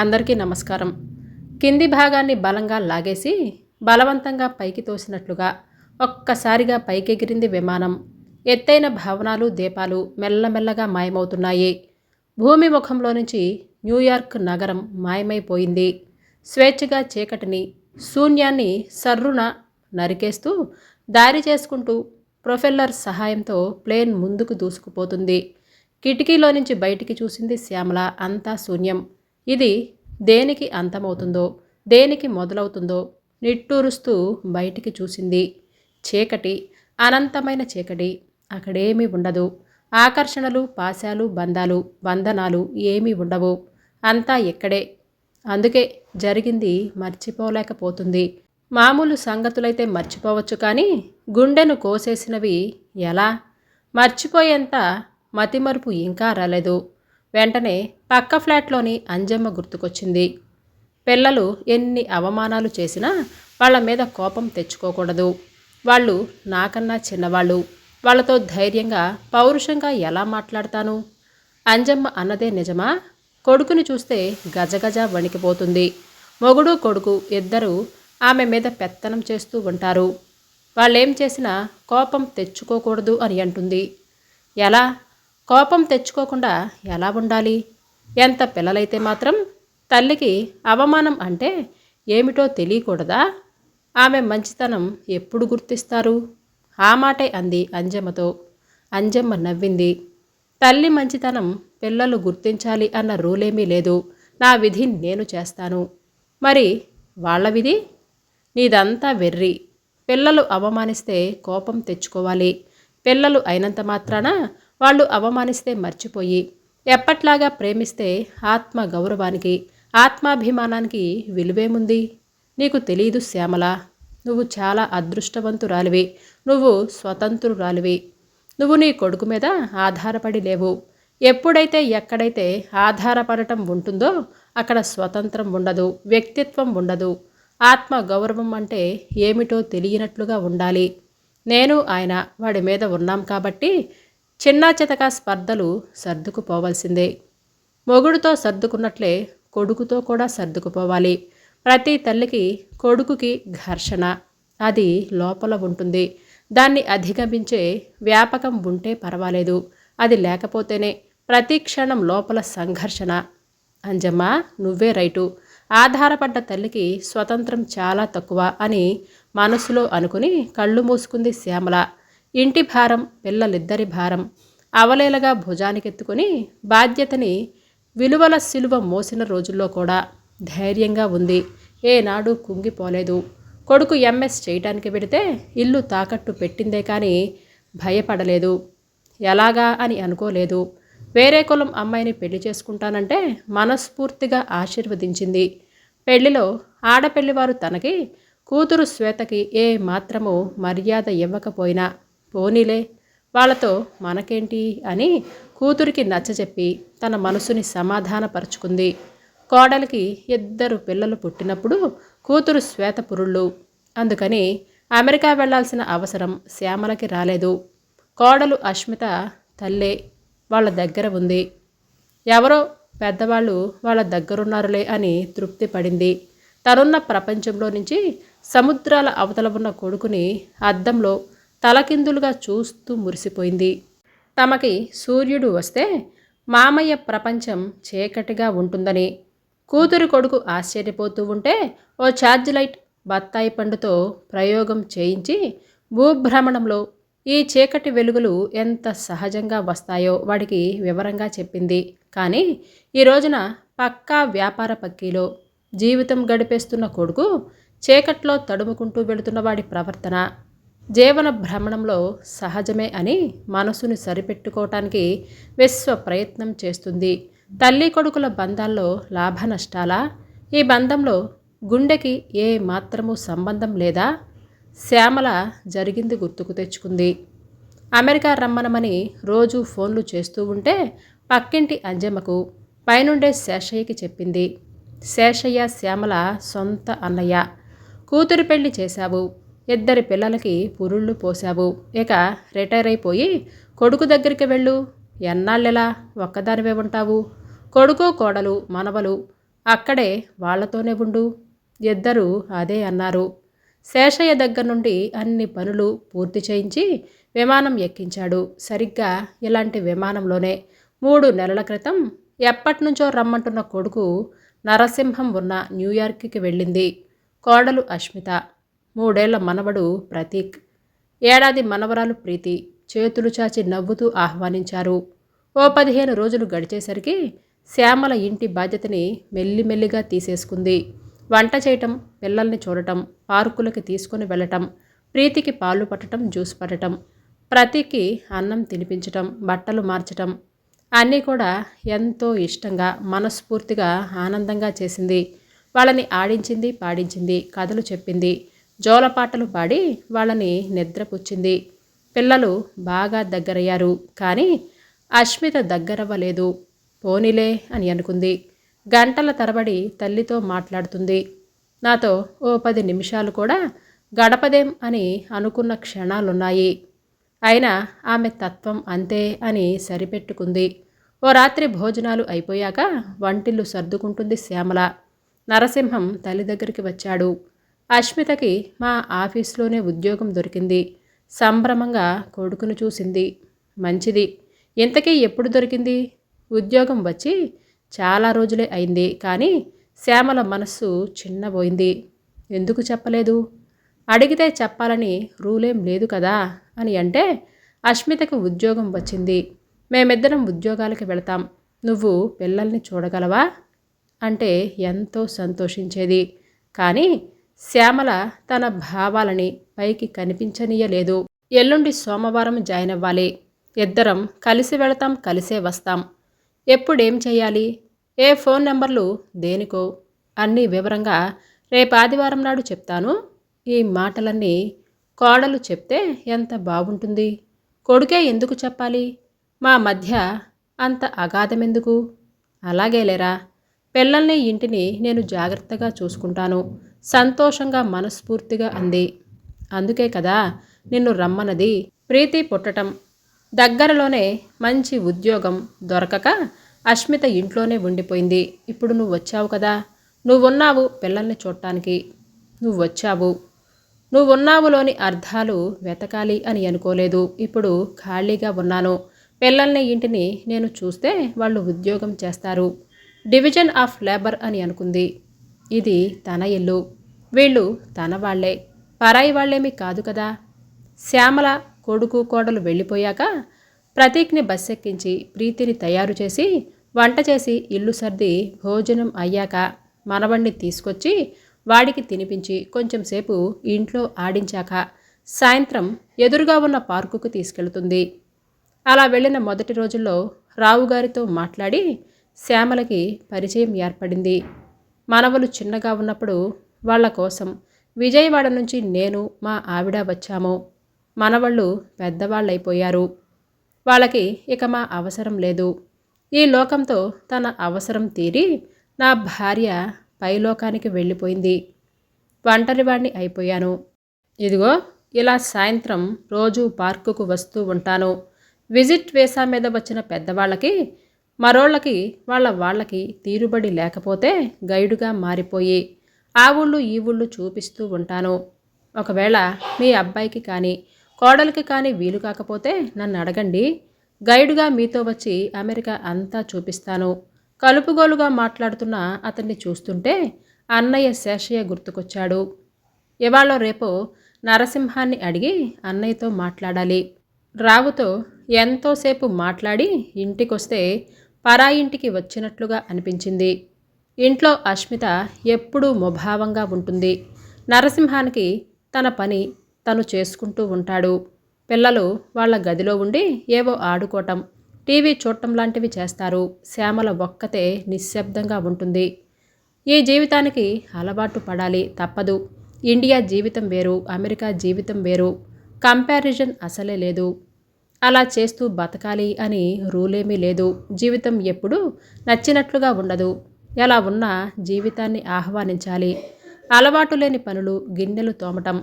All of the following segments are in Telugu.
అందరికీ నమస్కారం. కింది భాగాన్ని బలంగా లాగేసి బలవంతంగా పైకి తోసినట్లుగా ఒక్కసారిగా పైకెగిరింది విమానం. ఎత్తైన భవనాలు దీపాలు మెల్లమెల్లగా మాయమవుతున్నాయి. భూమి ముఖంలో నుంచి న్యూయార్క్ నగరం మాయమైపోయింది. స్వేచ్ఛగా చీకటిని శూన్యాన్ని సర్రున నరికేస్తూ దారి చేసుకుంటూ ప్రొఫెల్లర్ సహాయంతో ప్లేన్ ముందుకు దూసుకుపోతుంది. కిటికీలో నుంచి బయటికి చూసింది శ్యామల. అంతా శూన్యం. ఇది దేనికి అంతమవుతుందో దేనికి మొదలవుతుందో నిట్టూరుస్తూ బయటికి చూసింది. చీకటి అనంతమైన చీకటి. అక్కడేమీ ఉండదు. ఆకర్షణలు పాశాలు బంధాలు బంధనాలు ఏమీ ఉండవు. అంతా ఇక్కడే అందుకే జరిగింది మర్చిపోలేకపోతుంది. మామూలు సంగతులైతే మర్చిపోవచ్చు కానీ గుండెను కోసేసినవి ఎలా? మర్చిపోయేంత మతిమరుపు ఇంకా రాలేదు. వెంటనే పక్క ఫ్లాట్లోని అంజమ్మ గుర్తుకొచ్చింది. పిల్లలు ఎన్ని అవమానాలు చేసినా వాళ్ళ మీద కోపం తెచ్చుకోకూడదు. వాళ్ళు నాకన్నా చిన్నవాళ్ళు. వాళ్ళతో ధైర్యంగా పౌరుషంగా ఎలా మాట్లాడతాను? అంజమ్మ అన్నదే నిజమా? కొడుకుని చూస్తే గజగజ వణికిపోతుంది. మొగుడు కొడుకు ఇద్దరు ఆమె మీద పెత్తనం చేస్తూ ఉంటారు. వాళ్ళేం చేసినా కోపం తెచ్చుకోకూడదు అని అంటుంది. ఎలా? కోపం తెచ్చుకోకుండా ఎలా ఉండాలి? ఎంత పిల్లలైతే మాత్రం తల్లికి అవమానం అంటే ఏమిటో తెలియకూడదా? ఆమె మంచితనం ఎప్పుడు గుర్తిస్తారు? ఆ మాటే అంది అంజమ్మతో. అంజమ్మ నవ్వింది. తల్లి మంచితనం పిల్లలు గుర్తించాలి అన్న రూలేమీ లేదు. నా విధి నేను చేస్తాను. మరి వాళ్ళ విధి? నీదంతా వెర్రి. పిల్లలు అవమానిస్తే కోపం తెచ్చుకోవాలి. పిల్లలు అయినంత మాత్రాన వాళ్ళు అవమానిస్తే మర్చిపోయి ఎప్పట్లాగా ప్రేమిస్తే ఆత్మ గౌరవానికి ఆత్మాభిమానానికి విలువేముంది? నీకు తెలియదు శ్యామల. నువ్వు చాలా అదృష్టవంతురాలివి. నువ్వు స్వతంత్రురాలివి. నువ్వు నీ కొడుకు మీద ఆధారపడి లేవు. ఎప్పుడైతే ఎక్కడైతే ఆధారపడటం ఉంటుందో అక్కడ స్వతంత్రం ఉండదు వ్యక్తిత్వం ఉండదు. ఆత్మ గౌరవం అంటే ఏమిటో తెలియనట్లుగా ఉండాలి. నేను ఆయన వాడి మీద ఉన్నాం కాబట్టి చిన్నాచితక స్పర్ధలు సర్దుకుపోవాల్సిందే. మొగుడుతో సర్దుకున్నట్లే కొడుకుతో కూడా సర్దుకుపోవాలి. ప్రతి తల్లికి కొడుకుకి ఘర్షణ. అది లోపల ఉంటుంది. దాన్ని అధిగమించే వ్యాపకం ఉంటే పర్వాలేదు. అది లేకపోతేనే ప్రతి క్షణం లోపల సంఘర్షణ. అంజమ్మ నువ్వే రైటు. ఆధారపడ్డ తల్లికి స్వతంత్రం చాలా తక్కువ అని మనసులో అనుకుని కళ్ళు మూసుకుంది శ్యామల. ఇంటి భారం పిల్లలిద్దరి భారం అవలేలగా భుజానికెత్తుకుని బాధ్యతని విలువల సిలువ మోసిన రోజుల్లో కూడా ధైర్యంగా ఉంది. ఏనాడు కుంగిపోలేదు. కొడుకు ఎంఎస్ చేయటానికి పెడితే ఇల్లు తాకట్టు పెట్టిందే కానీ భయపడలేదు. ఎలాగా అని అనుకోలేదు. వేరే కులం అమ్మాయిని పెళ్ళి చేసుకుంటానంటే మనస్ఫూర్తిగా ఆశీర్వదించింది. పెళ్ళిలో ఆడపెళ్ళివారు తనకి కూతురు శ్వేతకి ఏ మాత్రము మర్యాద ఇవ్వకపోయినా పోనీలే వాళ్ళతో మనకేంటి అని కూతురికి నచ్చజెప్పి తన మనసుని సమాధానపరుచుకుంది. కోడలికి ఇద్దరు పిల్లలు పుట్టినప్పుడు కూతురు శ్వేత పురుళ్ళు అందుకని అమెరికా వెళ్ళాల్సిన అవసరం శ్యామలకి రాలేదు. కోడలు అష్మిత తల్లే వాళ్ళ దగ్గర ఉంది. ఎవరో పెద్దవాళ్ళు వాళ్ళ దగ్గరున్నారులే అని తృప్తి పడింది తనున్న ప్రపంచంలో నుంచి సముద్రాల అవతల ఉన్న కొడుకుని అద్దంలో తలకిందులుగా చూస్తూ మురిసిపోయింది. తమకి సూర్యుడు వస్తే మామయ్య ప్రపంచం చీకటిగా ఉంటుందని. కూతురు కొడుకు ఆశ్చర్యపోతూ ఉంటే ఓ ఛార్జ్ లైట్ బత్తాయి పండుతో ప్రయోగం చేయించి భూభ్రమణంలో ఈ చీకటి వెలుగులు ఎంత సహజంగా వస్తాయో వాడికి వివరంగా చెప్పింది. కానీ ఈ రోజున పక్కా వ్యాపార పక్కీలో జీవితం గడిపేస్తున్న కొడుకు చీకట్లో తడుముకుంటూ వెళుతున్న వాడి ప్రవర్తన జీవన భ్రమణంలో సహజమే అని మనసుని సరిపెట్టుకోవటానికి విశ్వ ప్రయత్నం చేస్తుంది. తల్లి కొడుకుల బంధాల్లో లాభ నష్టాలా? ఈ బంధంలో గుండెకి ఏ మాత్రము సంబంధం లేదా? శ్యామల జరిగింది గుర్తుకు తెచ్చుకుంది. అమెరికా రమ్మనమని రోజు ఫోన్లు చేస్తూ ఉంటే పక్కింటి అంజమ్మకు పైనుండే శేషయ్యకి చెప్పింది. శేషయ్య శ్యామల సొంత అన్నయ్య. కూతురు పెళ్ళి చేశావు. ఇద్దరి పిల్లలకి పురుళ్ళు పోశావు. ఇక రిటైర్ అయిపోయి కొడుకు దగ్గరికి వెళ్ళు. ఎన్నాళ్ళెలా ఒక్కదానివే ఉంటావు? కొడుకు కోడలు మనవలు అక్కడే వాళ్ళతోనే ఉండు. ఇద్దరు అదే అన్నారు. శేషయ్య దగ్గర నుండి అన్ని పనులు పూర్తి చేయించి విమానం ఎక్కించాడు. సరిగ్గా ఇలాంటి విమానంలోనే మూడు నెలల క్రితం ఎప్పటినుంచో రమ్మంటున్న కొడుకు నరసింహం ఉన్న న్యూయార్క్కి వెళ్ళింది. కోడలు అష్మిత మూడేళ్ళ మనవడు ప్రతీక్. ఏడాది మనవరాలు ప్రీతి చేతులు చాచి నవ్వుతూ ఆహ్వానించారు. ఓ పదిహేను రోజులు గడిచేసరికి శ్యామల ఇంటి బాధ్యతని మెల్లిమెల్లిగా తీసేసుకుంది. వంట చేయటం పిల్లల్ని చూడటం పార్కులకి తీసుకుని వెళ్ళటం ప్రీతికి పాలు పట్టడం జ్యూస్ పట్టడం ప్రతికి అన్నం తినిపించటం బట్టలు మార్చటం అన్నీ కూడా ఎంతో ఇష్టంగా మనస్ఫూర్తిగా ఆనందంగా చేసింది. వాళ్ళని ఆడించింది పాడించింది కథలు చెప్పింది. జోలపాటలు పాడి వాళ్ళని నిద్రపుచ్చింది. పిల్లలు బాగా దగ్గరయ్యారు. కానీ అశ్మిత దగ్గరవ్వలేదు. పోనీలే అని అనుకుంది. గంటల తరబడి తల్లితో మాట్లాడుతుంది. నాతో ఓ పది నిమిషాలు కూడా గడపదేం అని అనుకున్న క్షణాలున్నాయి. అయినా ఆమె తత్వం అంతే అని సరిపెట్టుకుంది. ఓ రాత్రి భోజనాలు అయిపోయాక వంటిల్లు సర్దుకుంటుంది శ్యామల. నరసింహం తల్లి దగ్గరికి వచ్చాడు. అష్మితకి మా ఆఫీస్లోనే ఉద్యోగం దొరికింది. సంభ్రమంగా కొడుకును చూసింది. మంచిది. ఇంతకీ ఎప్పుడు దొరికింది? ఉద్యోగం వచ్చి చాలా రోజులే అయింది. కానీ శ్యామల మనస్సు చిన్నబోయింది. ఎందుకు చెప్పలేదు? అడిగితే చెప్పాలని రూలేం లేదు కదా అని అంటే అష్మితకు ఉద్యోగం వచ్చింది. మేమిద్దరం ఉద్యోగాలకి వెళతాం. నువ్వు పిల్లల్ని చూడగలవా? అంటే ఎంతో సంతోషించేది. కానీ శ్యామల తన భావాలని పైకి కనిపించనీయలేదు. ఎల్లుండి సోమవారం జాయిన్ అవ్వాలి. ఇద్దరం కలిసి వెళతాం కలిసే వస్తాం. ఎప్పుడేం చేయాలి? ఏ ఫోన్ నెంబర్లు దేనికో? అన్నీ వివరంగా రేపు ఆదివారం నాడు చెప్తాను. ఈ మాటలన్నీ కోడలు చెప్తే ఎంత బాగుంటుంది కొడుకే ఎందుకు చెప్పాలి? మా మధ్య అంత అగాధమెందుకు? అలాగేలేరా. పిల్లల్ని ఇంటిని నేను జాగ్రత్తగా చూసుకుంటాను. సంతోషంగా మనస్ఫూర్తిగా అంది. అందుకే కదా నిన్ను రమ్మనది ప్రీతి పుట్టటం. దగ్గరలోనే మంచి ఉద్యోగం దొరకక అష్మిత ఇంట్లోనే ఉండిపోయింది. ఇప్పుడు నువ్వు వచ్చావు కదా. నువ్వున్నావు పిల్లల్ని చూడటానికి నువ్వు వచ్చావు. నువ్వున్నావులోని అర్థాలు వెతకాలి అని అనుకోలేదు. ఇప్పుడు ఖాళీగా ఉన్నాను. పిల్లల్ని ఇంటిని నేను చూస్తే వాళ్ళు ఉద్యోగం చేస్తారు. డివిజన్ ఆఫ్ లేబర్ అని అనుకుంది. ఇది తన ఇల్లు. వీళ్ళు తన వాళ్ళే పరాయి వాళ్ళేమీ కాదు కదా. శ్యామల కొడుకు కోడలు వెళ్ళిపోయాక ప్రతీక్ని బస్సెక్కించి ప్రీతిని తయారు చేసి వంట చేసి ఇల్లు సర్ది భోజనం అయ్యాక మనవణ్ణి తీసుకొచ్చి వాడికి తినిపించి కొంచెంసేపు ఇంట్లో ఆడించాక సాయంత్రం ఎదురుగా ఉన్న పార్కుకు తీసుకెళ్తుంది. అలా వెళ్ళిన మొదటి రోజుల్లో రావుగారితో మాట్లాడి శ్యామలకి పరిచయం ఏర్పడింది. మనవలు చిన్నగా ఉన్నప్పుడు వాళ్ళ కోసం. విజయవాడ నుంచి నేను మా ఆవిడ వచ్చాము. మనవాళ్ళు పెద్దవాళ్ళైపోయారు. వాళ్ళకి ఇక మా అవసరం లేదు. ఈ లోకంతో తన అవసరం తీరి నా భార్య పైలోకానికి వెళ్ళిపోయింది. ఒంటరివాణ్ణి అయిపోయాను. ఇదిగో ఇలా సాయంత్రం రోజు పార్కుకు వస్తూ ఉంటాను. విజిట్ వేసా మీద వచ్చిన పెద్దవాళ్ళకి మరోళ్ళకి వాళ్ళ వాళ్ళకి తీరుబడి లేకపోతే గైడుగా మారిపోయి ఆ ఊళ్ళు ఈ ఊళ్ళు చూపిస్తూ ఉంటాను. ఒకవేళ మీ అబ్బాయికి కానీ కోడలికి కానీ వీలు కాకపోతే నన్ను అడగండి. గైడ్గా మీతో వచ్చి అమెరికా అంతా చూపిస్తాను. కలుపుగోలుగా మాట్లాడుతున్న అతన్ని చూస్తుంటే అన్నయ్య శేషయ్య గుర్తుకొచ్చాడు. ఇవాళ రేపు నరసింహాన్ని అడిగి అన్నయ్యతో మాట్లాడాలి. రావుతో ఎంతోసేపు మాట్లాడి ఇంటికొస్తే పరాయింటికి వచ్చినట్లుగా అనిపించింది. ఇంట్లో అష్మిత ఎప్పుడూ ముభావంగా ఉంటుంది. నరసింహానికి తన పని తను చేసుకుంటూ ఉంటాడు. పిల్లలు వాళ్ళ గదిలో ఉండి ఏవో ఆడుకోవటం టీవీ చూడటం లాంటివి చేస్తారు. శ్యామల ఒక్కతే నిశ్శబ్దంగా ఉంటుంది. ఈ జీవితానికి అలవాటు పడాలి తప్పదు. ఇండియా జీవితం వేరు అమెరికా జీవితం వేరు. కంపారిజన్ అసలే లేదు. అలా చేస్తూ బతకాలి అని రూలేమీ లేదు. జీవితం ఎప్పుడూ నచ్చినట్లుగా ఉండదు. ఎలా ఉన్నా జీవితాన్ని ఆహ్వానించాలి. అలవాటు లేని పనులు గిన్నెలు తోమటం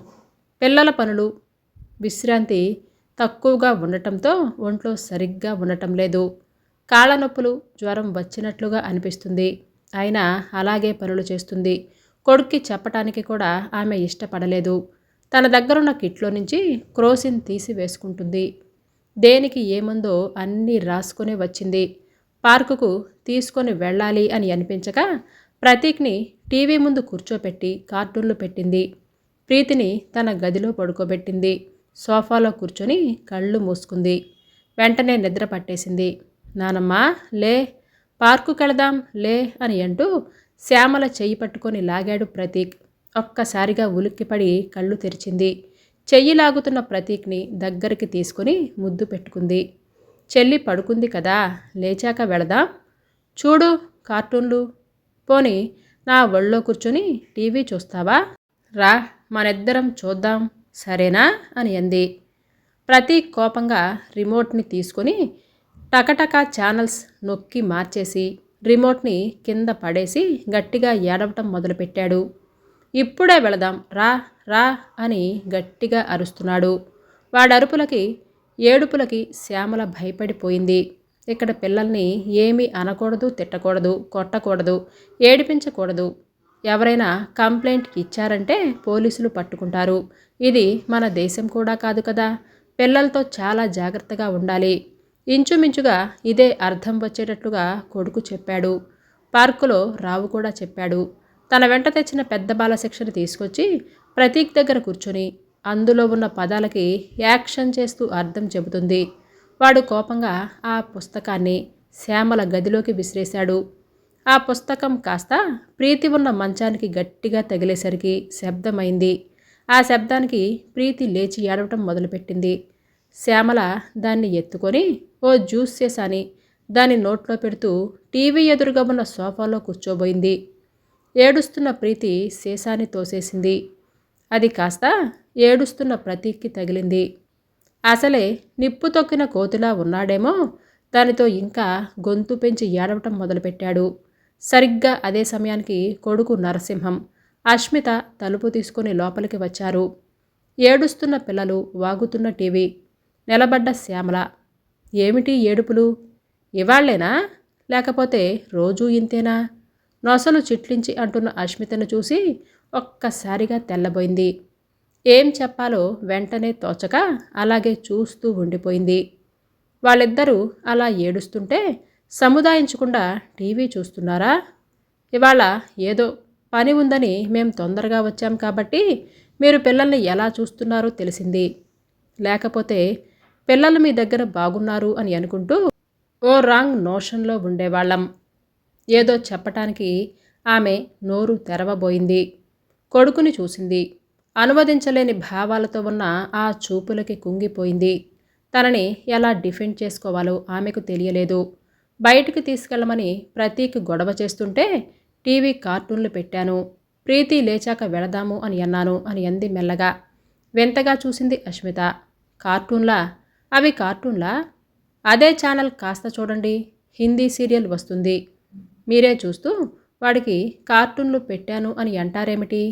పిల్లల పనులు విశ్రాంతి తక్కువగా ఉండటంతో ఒంట్లో సరిగ్గా ఉండటం లేదు. కాళ్ళనొప్పులు జ్వరం వచ్చినట్లుగా అనిపిస్తుంది. అయినా అలాగే పనులు చేస్తుంది. కొడుక్కి చెప్పటానికి కూడా ఆమె ఇష్టపడలేదు. తన దగ్గరున్న కిట్లో నుంచి క్రోసిన్ తీసి వేసుకుంటుంది దేనికి ఏముందో అన్నీ రాసుకునే వచ్చింది. పార్కుకు తీసుకొని వెళ్ళాలి అని అనిపించక ప్రతీక్ని టీవీ ముందు కూర్చోపెట్టి కార్టూన్లు పెట్టింది. ప్రీతిని తన గదిలో పడుకోబెట్టింది. సోఫాలో కూర్చొని కళ్ళు మూసుకుంది. వెంటనే నిద్ర పట్టేసింది. నానమ్మ లే పార్కుకెళదాం లే అని అంటూ శ్యామల చెయ్యి పట్టుకొని లాగాడు ప్రతీక్. ఒక్కసారిగా ఉలిక్కిపడి కళ్ళు తెరిచింది. చెయ్యి లాగుతున్న ప్రతీక్ని దగ్గరికి తీసుకుని ముద్దు పెట్టుకుంది. చెల్లి పడుకుంది కదా లేచాక వెళదాం. చూడు కార్టూన్లు. పోని నా ఒళ్ళో కూర్చొని టీవీ చూస్తావా? రా మనిద్దరం చూద్దాం. సరేనా? అని అంది. ప్రతి కోపంగా రిమోట్ని తీసుకొని టకటక ఛానల్స్ నొక్కి మార్చేసి రిమోట్ని కింద పడేసి గట్టిగా ఏడవటం మొదలుపెట్టాడు. ఇప్పుడే వెళదాం. రా రా అని గట్టిగా అరుస్తున్నాడు. వాడరుపులకి ఏడుపులకి శ్యామల భయపడిపోయింది. ఇక్కడ పిల్లల్ని ఏమీ అనకూడదు తిట్టకూడదు కొట్టకూడదు ఏడిపించకూడదు. ఎవరైనా కంప్లైంట్ ఇచ్చారంటే పోలీసులు పట్టుకుంటారు. ఇది మన దేశం కూడా కాదు కదా. పిల్లలతో చాలా జాగ్రత్తగా ఉండాలి. ఇంచుమించుగా ఇదే అర్థం వచ్చేటట్లుగా కొడుకు చెప్పాడు. పార్కులో రావు కూడా చెప్పాడు. తన వెంట తెచ్చిన పెద్ద బాల శిక్షను తీసుకొచ్చి ప్రతీక్ దగ్గర కూర్చొని అందులో ఉన్న పదాలకి యాక్షన్ చేస్తూ అర్థం చెబుతుంది. వాడు కోపంగా ఆ పుస్తకాన్ని శ్యామల గదిలోకి విసిరేశాడు. ఆ పుస్తకం కాస్త ప్రీతి ఉన్న మంచానికి గట్టిగా తగిలేసరికి శబ్దమైంది. ఆ శబ్దానికి ప్రీతి లేచి ఏడవటం మొదలుపెట్టింది. శ్యామల దాన్ని ఎత్తుకొని ఓ జ్యూస్ చేసాని దాని నోట్లో పెడుతూ టీవీ ఎదురుగా ఉన్న సోఫాలో కూర్చోబోయింది. ఏడుస్తున్న ప్రీతి శేషాన్ని తోసేసింది. అది కాస్త ఏడుస్తున్న ప్రతీక్కి తగిలింది. అసలే నిప్పు తొక్కిన కోతిలా ఉన్నాడేమో? దానితో ఇంకా గొంతు పెంచి ఏడవటం మొదలుపెట్టాడు. సరిగ్గా అదే సమయానికి కొడుకు నరసింహం అష్మిత తలుపు తీసుకుని లోపలికి వచ్చారు. ఏడుస్తున్న పిల్లలు వాగుతున్న టీవీ నిలబడ్డ శ్యామల. ఏమిటి ఏడుపులు? ఇవాళ్ళేనా? లేకపోతే రోజూ ఇంతేనా? నొసలు చిట్లించి అంటున్న అష్మితను చూసి ఒక్కసారిగా తెల్లబోయింది. ఏం చెప్పాలో వెంటనే తోచక అలాగే చూస్తూ ఉండిపోయింది. వాళ్ళిద్దరూ అలా ఏడుస్తుంటే సముదాయించకుండా టీవీ చూస్తున్నారా? ఇవాళ ఏదో పని ఉందని మేం తొందరగా వచ్చాం కాబట్టి మీరు పిల్లల్ని ఎలా చూస్తున్నారో తెలిసింది. లేకపోతే పిల్లలు మీ దగ్గర బాగున్నారు అని అనుకుంటూ ఓ రాంగ్ నోషన్లో ఉండేవాళ్ళం. ఏదో చెప్పటానికి ఆమె నోరు తెరవబోయింది. కొడుకుని చూసింది. అనువదించలేని భావాలతో ఉన్న ఆ చూపులకి కుంగిపోయింది. తనని ఎలా డిఫెండ్ చేసుకోవాలో ఆమెకు తెలియలేదు. బయటికి తీసుకెళ్ళమని ప్రతీక్ గొడవ చేస్తుంటే టీవీ కార్టూన్లు పెట్టాను. ప్రీతి లేచాక వెళదాము అని అన్నాను అని అంది మెల్లగా. వింతగా చూసింది అశ్మిత. కార్టూన్లా? అవి కార్టూన్లా? అదే ఛానల్ కాస్త చూడండి. హిందీ సీరియల్ వస్తుంది. మీరే చూస్తూ వాడికి కార్టూన్లు పెట్టాను అని అంటారేమిటి?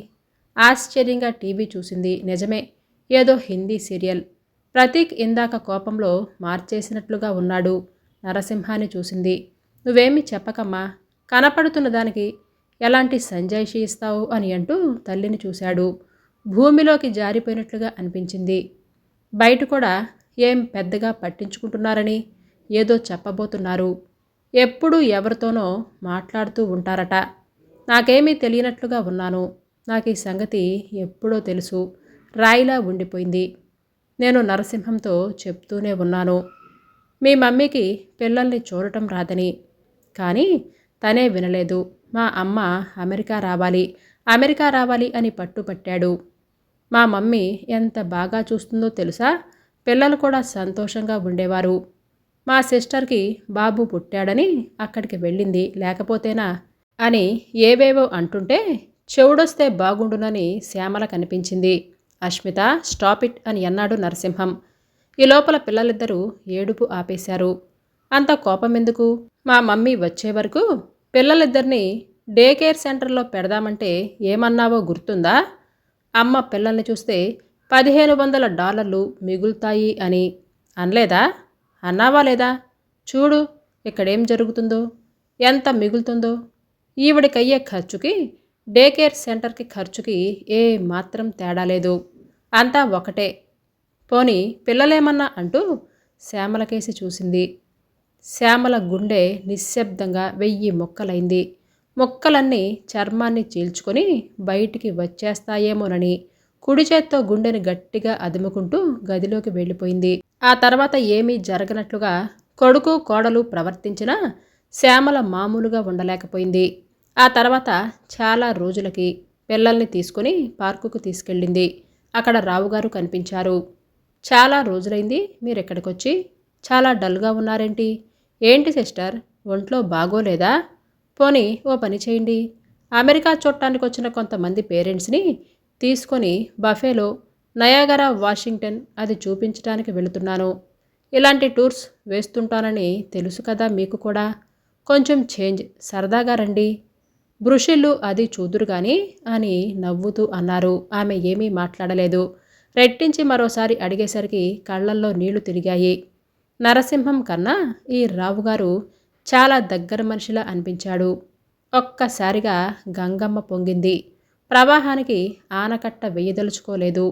ఆశ్చర్యంగా టీవీ చూసింది. నిజమే ఏదో హిందీ సీరియల్. ప్రతీక్ ఇందాక కోపంలో మార్చేసినట్లుగా ఉన్నాడు. నరసింహాన్ని చూసింది. నువ్వేమి చెప్పకమ్మా కనపడుతున్న దానికి ఎలాంటి సంజాయిషి ఇస్తావు అని అంటూ తల్లిని చూశాడు. భూమిలోకి జారిపోయినట్లుగా అనిపించింది. బయట కూడా ఏం పెద్దగా పట్టించుకుంటున్నారని ఏదో చెప్పబోతున్నారు. ఎప్పుడూ ఎవరితోనో మాట్లాడుతూ ఉంటారట. నాకేమీ తెలియనట్లుగా ఉన్నాను. నాకు ఈ సంగతి ఎప్పుడో తెలుసు. రాయిలా ఉండిపోయింది. నేను నరసింహంతో చెప్తూనే ఉన్నాను. మీ మమ్మీకి పిల్లల్ని చూడటం రాదని. కానీ తనే వినలేదు. మా అమ్మ అమెరికా రావాలి అమెరికా రావాలి అని పట్టుపట్టాడు. మా మమ్మీ ఎంత బాగా చూస్తుందో తెలుసా? పిల్లలు కూడా సంతోషంగా ఉండేవారు. మా సిస్టర్కి బాబు పుట్టాడని అక్కడికి వెళ్ళింది లేకపోతేనా? అని ఏవేవో అంటుంటే చెవుడొస్తే బాగుండునని శ్యామల కనిపించింది. అష్మిత స్టాప్ ఇట్ అని అన్నాడు నరసింహం. ఈ లోపల పిల్లలిద్దరూ ఏడుపు ఆపేశారు. అంత కోపం ఎందుకు మా మమ్మీ వచ్చే వరకు పిల్లలిద్దరినీ డే కేర్ సెంటర్లో పెడదామంటే ఏమన్నావో గుర్తుందా? అమ్మ పిల్లల్ని చూస్తే పదిహేను వందల డాలర్లు మిగులుతాయి అని. అనలేదా? అన్నావా లేదా? చూడు ఇక్కడేం జరుగుతుందో? ఎంత మిగులుతుందో? ఈవిడికయ్యే ఖర్చుకి డే కేర్ సెంటర్కి ఖర్చుకి ఏ మాత్రం తేడా లేదు. అంతా ఒకటే. పోని పిల్లలేమన్నా అంటూ శ్యామలకేసి చూసింది. శ్యామల గుండె నిశ్శబ్దంగా వెయ్యి మొక్కలైంది. మొక్కలన్నీ చర్మాన్ని చీల్చుకొని బయటికి వచ్చేస్తాయేమోనని కుడి చేత్తో గుండెని గట్టిగా అదుముకుంటూ గదిలోకి వెళ్ళిపోయింది. ఆ తర్వాత ఏమీ జరగనట్లుగా కొడుకు కోడలు ప్రవర్తించినా శ్యామల మామూలుగా ఉండలేకపోయింది. ఆ తర్వాత చాలా రోజులకి పిల్లల్ని తీసుకుని పార్కుకు తీసుకెళ్ళింది. అక్కడ రావుగారు కనిపించారు. చాలా రోజులైంది మీరు ఎక్కడికొచ్చి చాలా డల్గా ఉన్నారేంటి? ఏంటి సిస్టర్? ఒంట్లో బాగోలేదా? పోనీ ఓ పని చేయండి. అమెరికా చూడటానికి వచ్చిన కొంతమంది పేరెంట్స్ని తీసుకొని బఫేలో నయాగరా వాషింగ్టన్ అది చూపించడానికి వెళుతున్నాను. ఇలాంటి టూర్స్ వేస్తుంటానని తెలుసు కదా మీకు కూడా. కొంచెం చేంజ్ సరదాగా రండి. బ్రుషిల్లు అది చూదురుగాని అని నవ్వుతూ అన్నారు. ఆమె ఏమీ మాట్లాడలేదు. రెట్టించి మరోసారి అడిగేసరికి కళ్ళల్లో నీళ్ళు తిరిగాయి. నరసింహం కన్నా ఈ రావుగారు చాలా దగ్గర మనిషిలా అనిపించాడు. ఒక్కసారిగా గంగమ్మ పొంగింది. ప్రవాహానికి ఆనకట్ట వెయ్యదలుచుకోలేదు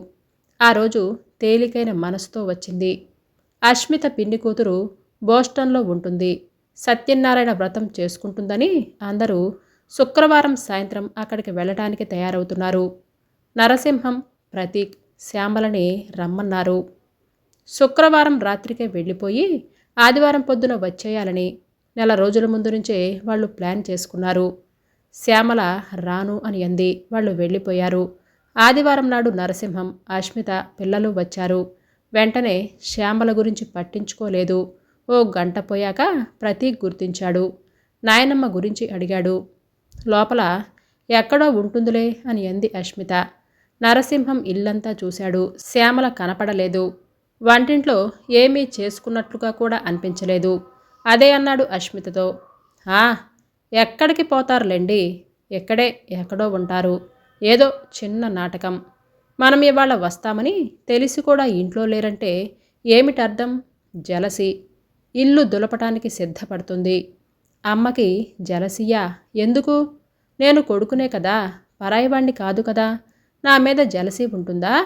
ఆ రోజు తేలికైన మనసుతో వచ్చింది. అష్మిత పిన్ని కూతురు బోస్టన్లో ఉంటుంది. సత్యనారాయణ వ్రతం చేసుకుంటుందని అందరూ శుక్రవారం సాయంత్రం అక్కడికి వెళ్ళటానికి తయారవుతున్నారు. నరసింహం ప్రతీక్ శ్యామలని రమ్మన్నారు. శుక్రవారం రాత్రికే వెళ్ళిపోయి ఆదివారం పొద్దున వచ్చేయాలని నెల రోజుల ముందు నుంచే వాళ్ళు ప్లాన్ చేసుకున్నారు. శ్యామల రాను అని అంది. వాళ్ళు వెళ్ళిపోయారు. ఆదివారం నాడు నరసింహం అష్మిత పిల్లలు వచ్చారు. వెంటనే శ్యామల గురించి పట్టించుకోలేదు. ఓ గంట పోయాక ప్రతీక్ గుర్తించాడు. నాయనమ్మ గురించి అడిగాడు. లోపల ఎక్కడో ఉంటుందిలే అని అంది అష్మిత. నరసింహం ఇల్లంతా చూశాడు. శ్యామల కనపడలేదు. వంటింట్లో ఏమీ చేసుకున్నట్లుగా కూడా అనిపించలేదు. అదే అన్నాడు అష్మితతో. ఆ ఎక్కడికి పోతారులేండి? ఎక్కడే ఎక్కడో ఉంటారు. ఏదో చిన్న నాటకం. మనం ఇవాళ వస్తామని తెలిసి కూడా ఇంట్లో లేరంటే ఏమిటర్థం? జలసి. ఇల్లు దులపటానికి సిద్ధపడుతుంది. అమ్మకి జలసియా ఎందుకు? నేను కొడుకునే కదా పరాయివాణ్ణి కాదు కదా. నా మీద జలసి ఉంటుందా?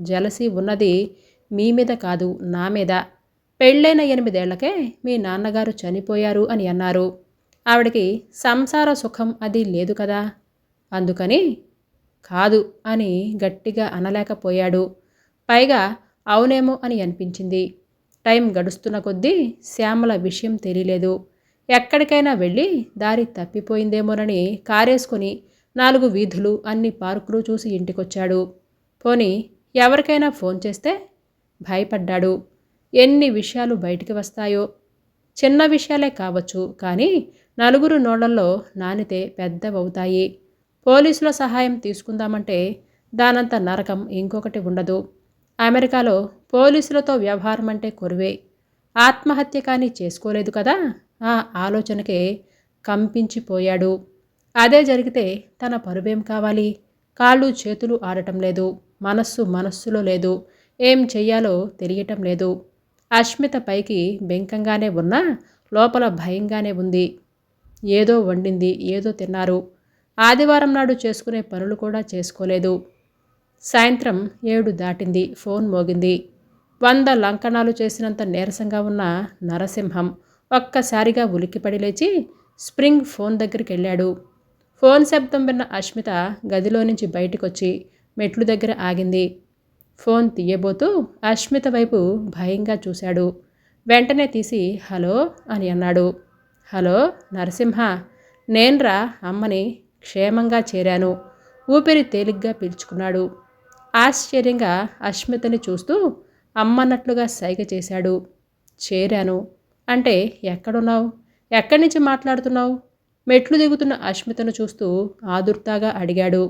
జలసి ఉన్నది మీ మీద కాదు నా మీద. పెళ్ళైన ఎనిమిదేళ్ళకే మీ నాన్నగారు చనిపోయారు అని అన్నారు. ఆవిడకి సంసార సుఖం అది లేదు కదా. అందుకని కాదు అని గట్టిగా అనలేకపోయాడు. పైగా అవునేమో అని అనిపించింది. టైం గడుస్తున్న కొద్దీ శ్యామల విషయం తెలియలేదు. ఎక్కడికైనా వెళ్ళి దారి తప్పిపోయిందేమోనని కారేసుకుని నాలుగు వీధులు అన్ని పార్కులు చూసి ఇంటికొచ్చాడు. పోని ఎవరికైనా ఫోన్ చేస్తే భయపడ్డాడు. ఎన్ని విషయాలు బయటికి వస్తాయో. చిన్న విషయాలే కావచ్చు కానీ నలుగురు నోళ్ళలో నానితే పెద్దవవుతాయి. పోలీసుల సహాయం తీసుకుందామంటే దానంత నరకం ఇంకొకటి ఉండదు. అమెరికాలో పోలీసులతో వ్యవహారం అంటే కొరువే. ఆత్మహత్య కానీ చేసుకోలేదు కదా. ఆ ఆలోచనకే కంపించిపోయాడు. అదే జరిగితే తన పరువేం కావాలి? కాళ్ళు చేతులు ఆడటం లేదు. మనస్సు మనస్సులో లేదు. ఏం చెయ్యాలో తెలియటం లేదు. అష్మిత పైకి బెంకంగానే ఉన్నా లోపల భయంగానే ఉంది. ఏదో వండింది ఏదో తిన్నారు. ఆదివారం నాడు చేసుకునే పనులు కూడా చేసుకోలేదు. సాయంత్రం ఏడు దాటింది ఫోన్ మోగింది. వంద లంకణాలు చేసినంత నీరసంగా ఉన్న నరసింహం ఒక్కసారిగా ఉలిక్కిపడి లేచి స్ప్రింగ్ ఫోన్ దగ్గరికి వెళ్ళాడు. ఫోన్ శబ్దం విన్న అష్మిత గదిలో నుంచి బయటకొచ్చి మెట్లు దగ్గర ఆగింది. ఫోన్ తీయబోతూ అష్మిత వైపు భయంగా చూశాడు. వెంటనే తీసి హలో అని అన్నాడు. హలో నరసింహ నేన్రా అమ్మని క్షేమంగా చేరాను. ఊపిరి తేలిగ్గా పీల్చుకున్నాడు. ఆశ్చర్యంగా అష్మితని చూస్తూ అమ్మన్నట్లుగా సైగ చేశాడు. చేరాను. అంటే ఎక్కడున్నావు? ఎక్కడి నుంచి మాట్లాడుతున్నావు? మెట్లు దిగుతున్న అష్మితను చూస్తూ ఆదుర్తాగా అడిగాడు.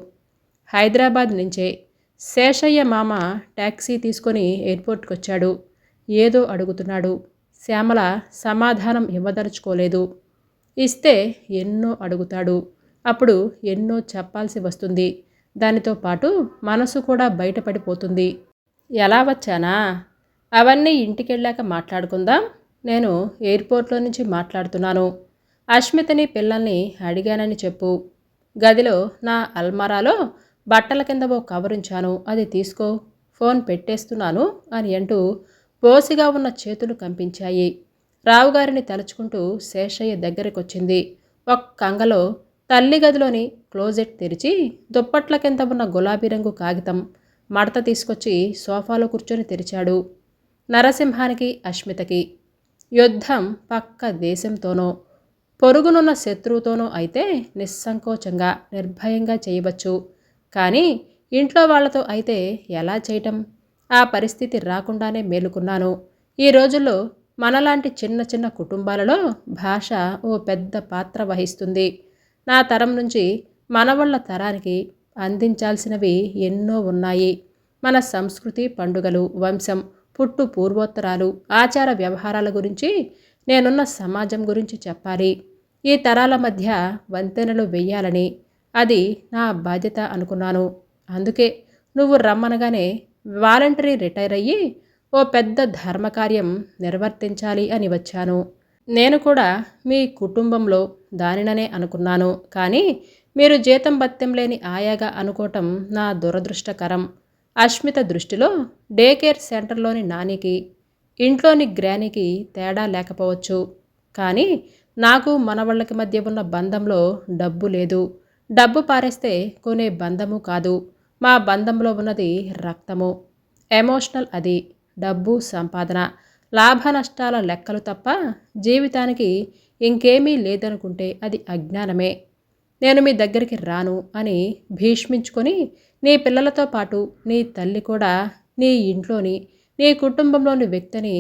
హైదరాబాద్ నుంచే శేషయ్య మామ ట్యాక్సీ తీసుకొని ఎయిర్పోర్ట్కి వచ్చాడు ఏదో అడుగుతున్నాడు. శ్యామల సమాధానం ఇవ్వదలుచుకోలేదు. ఇస్తే ఎన్నో అడుగుతాడు. అప్పుడు ఎన్నో చెప్పాల్సి వస్తుంది. దానితో పాటు మనసు కూడా బయటపడిపోతుంది. ఎలా వచ్చానా? అవన్నీ ఇంటికెళ్ళాక మాట్లాడుకుందాం. నేను ఎయిర్పోర్ట్లో నుంచి మాట్లాడుతున్నాను. అష్మితని పిల్లల్ని అడిగానని చెప్పు. గదిలో నా అల్మారాలో బట్టల కింద ఓ కవరుంచాను అది తీసుకో. ఫోన్ పెట్టేస్తున్నాను అని అంటూ బోసిగా ఉన్న చేతులు కంపించాయి. రావుగారిని తలుచుకుంటూ శేషయ్య దగ్గరికొచ్చింది. ఒక కంగలో తల్లి గదిలోని క్లోజెట్ తెరిచి దుప్పట్ల కింద ఉన్న గులాబీ రంగు కాగితం మడత తీసుకొచ్చి సోఫాలో కూర్చొని తెరిచాడు. నరసింహానికి అష్మితకి యుద్ధం పక్క దేశంతోనో పొరుగునున్న శత్రువుతోనో అయితే నిస్సంకోచంగా నిర్భయంగా చేయవచ్చు. కానీ ఇంట్లో వాళ్ళతో అయితే ఎలా చేయటం? ఆ పరిస్థితి రాకుండానే మేలుకున్నాను. ఈ రోజుల్లో మనలాంటి చిన్న చిన్న కుటుంబాలలో భాష ఓ పెద్ద పాత్ర వహిస్తుంది. నా తరం నుంచి మనవళ్ళ తరానికి అందించాల్సినవి ఎన్నో ఉన్నాయి. మన సంస్కృతి పండుగలు వంశం పుట్టు పూర్వోత్తరాలు ఆచార వ్యవహారాల గురించి నేనున్న సమాజం గురించి చెప్పాలి. ఈ తరాల మధ్య వంతెనలు వెయ్యాలని అది నా బాధ్యత అనుకున్నాను. అందుకే నువ్వు రమ్మనగానే వాలంటరీ రిటైర్ అయ్యి ఓ పెద్ద ధర్మకార్యం నిర్వర్తించాలి అని వచ్చాను. నేను కూడా మీ కుటుంబంలో దానిననే అనుకున్నాను. కానీ మీరు జీతం బత్యం లేని ఆయాగా అనుకోవటం నా దురదృష్టకరం. అష్మిత దృష్టిలో డే కేర్ సెంటర్లోని నానికి ఇంట్లోని గ్రానికి తేడా లేకపోవచ్చు. కానీ నాకు మనవాళ్ళకి మధ్య ఉన్న బంధంలో డబ్బు లేదు. డబ్బు పారేస్తే కొనే బంధము కాదు. మా బంధంలో ఉన్నది రక్తము. ఎమోషనల్ అది. డబ్బు సంపాదన. లాభ నష్టాల లెక్కలు తప్ప జీవితానికి ఇంకేమీ లేదనుకుంటే అది అజ్ఞానమే. నేను మీ దగ్గరికి రాను అని భీష్మించుకొని నీ పిల్లలతో పాటు నీ తల్లి కూడా నీ ఇంట్లోని నీ కుటుంబంలోని వ్యక్తిని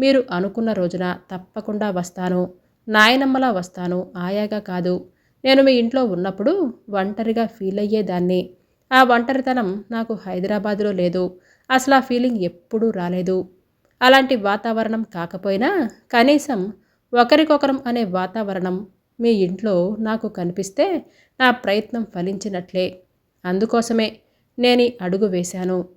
మీరు అనుకున్న రోజున తప్పకుండా వస్తాను. నాయనమ్మలా వస్తాను. ఆయాగా కాదు. నేను మీ ఇంట్లో ఉన్నప్పుడు ఒంటరిగా ఫీల్ అయ్యేదాన్ని. ఆ ఒంటరితనం నాకు హైదరాబాదులో లేదు. అసలు ఆ ఫీలింగ్ ఎప్పుడూ రాలేదు. అలాంటి వాతావరణం కాకపోయినా కనీసం ఒకరికొకరం అనే వాతావరణం మీ ఇంట్లో నాకు కనిపిస్తే నా ప్రయత్నం ఫలించినట్లే. అందుకోసమే నేను అడుగు వేశాను.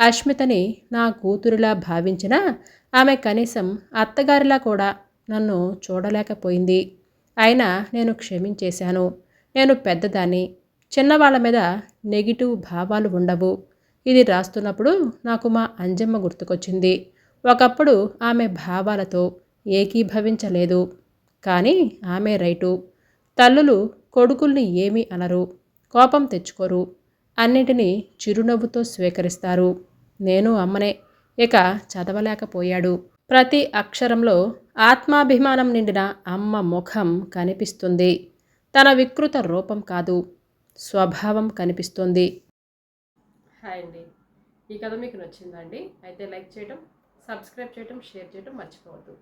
అష్మితని నా కూతురిలా భావించిన ఆమె కనీసం అత్తగారిలా కూడా నన్ను చూడలేకపోయింది. అయినా నేను క్షమించేశాను. నేను పెద్దదాన్ని. చిన్నవాళ్ళ మీద నెగిటివ్ భావాలు ఉండవు. ఇది రాస్తున్నప్పుడు నాకు మా అంజమ్మ గుర్తుకొచ్చింది. ఒకప్పుడు ఆమె భావాలతో ఏకీభవించలేదు. కానీ ఆమె రైటు. తల్లులు కొడుకుల్ని ఏమీ అనరు కోపం తెచ్చుకోరు. అన్నిటినీ చిరునవ్వుతో స్వీకరిస్తారు. నేను అమ్మనే. ఇక చదవలేకపోయాడు. ప్రతి అక్షరంలో ఆత్మాభిమానం నిండిన అమ్మ ముఖం కనిపిస్తుంది. తన వికృత రూపం కాదు స్వభావం కనిపిస్తుంది. హాయ్ అండి. ఈ కథ మీకు నచ్చిందండి అయితే లైక్ చేయడం సబ్స్క్రైబ్ చేయడం షేర్ చేయడం మర్చిపోవద్దు.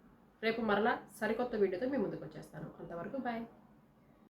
రేపు మరలా సరికొత్త వీడియోతో మీ ముందుకు వచ్చేస్తాను. అంతవరకు బాయ్.